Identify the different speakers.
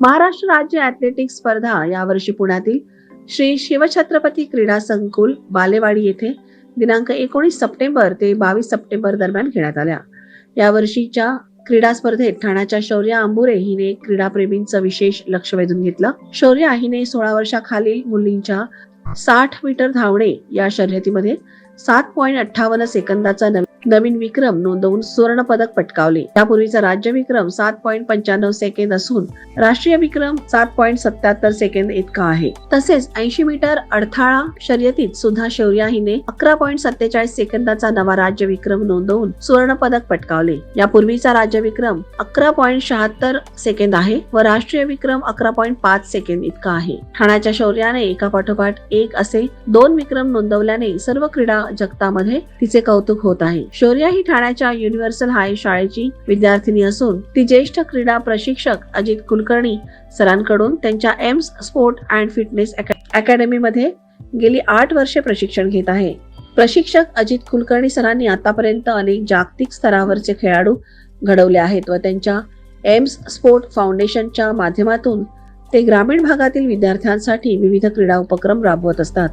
Speaker 1: महाराष्ट्र राज्य ॲथलेटिक्स स्पर्धा यावर्षी पुण्यातील श्री शिवछत्रपती क्रीडा संकुल बालेवाडी येथे दिनांक एकोणीस सप्टेंबर ते बावीस सप्टेंबर दरम्यान घेण्यात आल्या. यावर्षीच्या क्रीडा स्पर्धेत ठाण्याच्या शौर्य आंबुरे हिने क्रीडाप्रेमींचं विशेष लक्ष वेधून घेतलं. शौर्य हिने सोळा वर्षाखालील मुलींच्या साठ मीटर धावणे या शर्यतीमध्ये सात पॉईंट अठ्ठावन्न सेकंदाचा नवीन विक्रम नोंदवून सुवर्ण पदक पटकावले. यापूर्वीचा राज्य विक्रम सात पॉईंट पंच्याण्णव सेकंद असून राष्ट्रीय विक्रम सात पॉईंट सत्याहत्तर सेकंद इतका आहे. तसेच ऐंशी मीटर अडथळा शर्यतीत सुद्धा शौर्या हिने अकरा पॉईंट सत्तेचाळीस सेकंदाचा नवा राज्य विक्रम नोंदवून सुवर्ण पदक पटकावले. यापूर्वीचा राज्य विक्रम अकरा पॉईंट शहात्तर सेकंद आहे व राष्ट्रीय विक्रम अकरा पॉईंट पाच सेकंद इतका आहे. ठाण्याच्या शौर्याने एका पाठोपाठ एक असे दोन विक्रम नोंदवल्याने सर्व क्रीडा जगतामध्ये तिचे कौतुक होत आहे. शौर्या ही ठाण्याच्या युनिव्हर्सल हाय शाळेची विद्यार्थिनी असून ती ज्येष्ठ क्रीडा प्रशिक्षक अजित कुलकर्णी सरांकडून त्यांच्या aims sport and fitness academy मध्ये गेली आठ वर्षे प्रशिक्षण घेत आहे. प्रशिक्षक अजित कुलकर्णी सरांनी आतापर्यंत अनेक जागतिक स्तरावरचे खेळाडू घडवले आहेत व त्यांच्या एम्स स्पोर्ट फाउंडेशनच्या माध्यमातून ते ग्रामीण भागातील विद्यार्थ्यांसाठी विविध क्रीडा उपक्रम राबवत असतात.